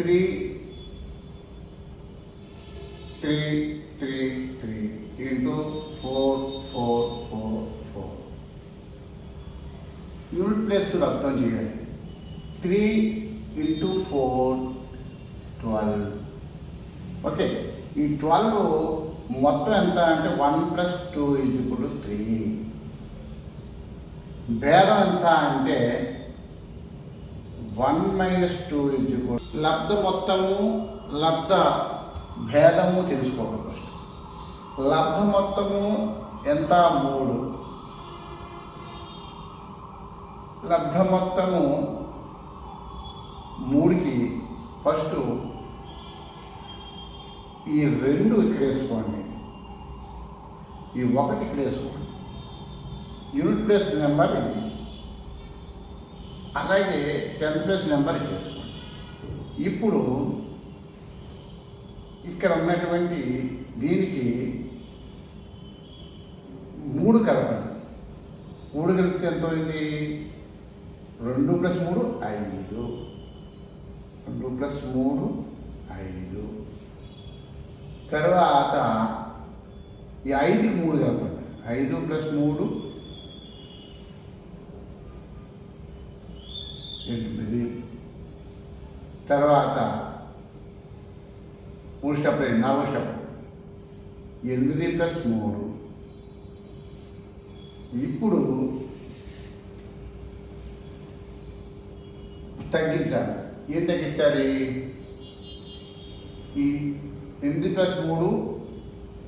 Three three three three. Into four four four four unit place అర్థం చేయాలి. Three into four twelve okay ఈ twelve మొత్తం ఎంత అంటే one plus two equal three భేదం ఎంత అంటే వన్ మైనస్ టూ ఈజ్వల్ లబ్ధ మొత్తము లబ్ధ భేదము తెలుసుకోవాలి ఫస్ట్ లబ్ధ మొత్తము ఎంత? మూడు. లబ్ధ మొత్తము మూడుకి ఫస్ట్ ఈ రెండు ఇక్కడ వేసుకోండి. ఈ ఒకటి ఇక్కడ వేసుకోండి. యూనిట్ ప్లేస్ నెంబర్ ఇది అలాగే టెన్త్ ప్లేస్ నెంబర్ చేసుకోండి ఇప్పుడు ఇక్కడ ఉన్నటువంటి దీనికి మూడు కలపండి. మూడు కలిపితే ఎంత అయింది రెండు ప్లస్ మూడు ఐదు. రెండు ప్లస్ మూడు ఐదు. తర్వాత ఈ ఐదుకి మూడు కలపండి. ఐదు ప్లస్ మూడు ఎనిమిది తర్వాత మూడు స్టెప్ నాలుగు స్టెప్ ఎనిమిది ప్లస్ మూడు. ఇప్పుడు తగ్గించాలి. ఏం తగ్గించాలి? ఈ ఎనిమిది ప్లస్ మూడు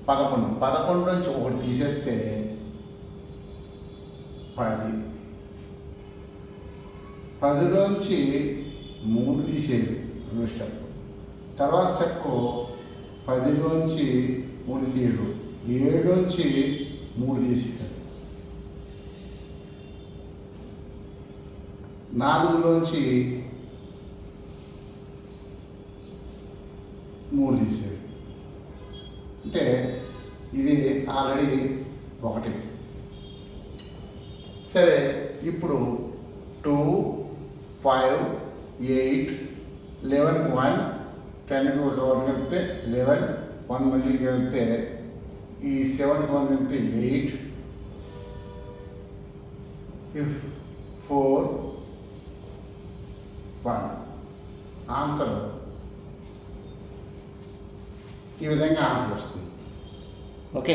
పదకొండు. పదకొండు నుంచి ఒకటి తీసేస్తే పది. పదిలోంచి మూడు తీసేది రెండు స్టెప్ తర్వాత స్టెప్ పదిలోంచి మూడు తీయడు ఏడులోంచి మూడు తీసేయడం నాలుగులోంచి మూడు తీసేది అంటే ఇది ఆల్రెడీ ఒకటి. సరే ఇప్పుడు two five eight eleven one టెన్కి ఒక వన్ కలిపితే లెవెన్ వన్ మళ్ళీ కలిపితే ఈ సెవెన్కి వన్ కలిపితే ఎయిట్ ఫోర్ వన్ ఆన్సర్ ఈ విధంగా ఆన్సర్ వస్తుంది. ఓకే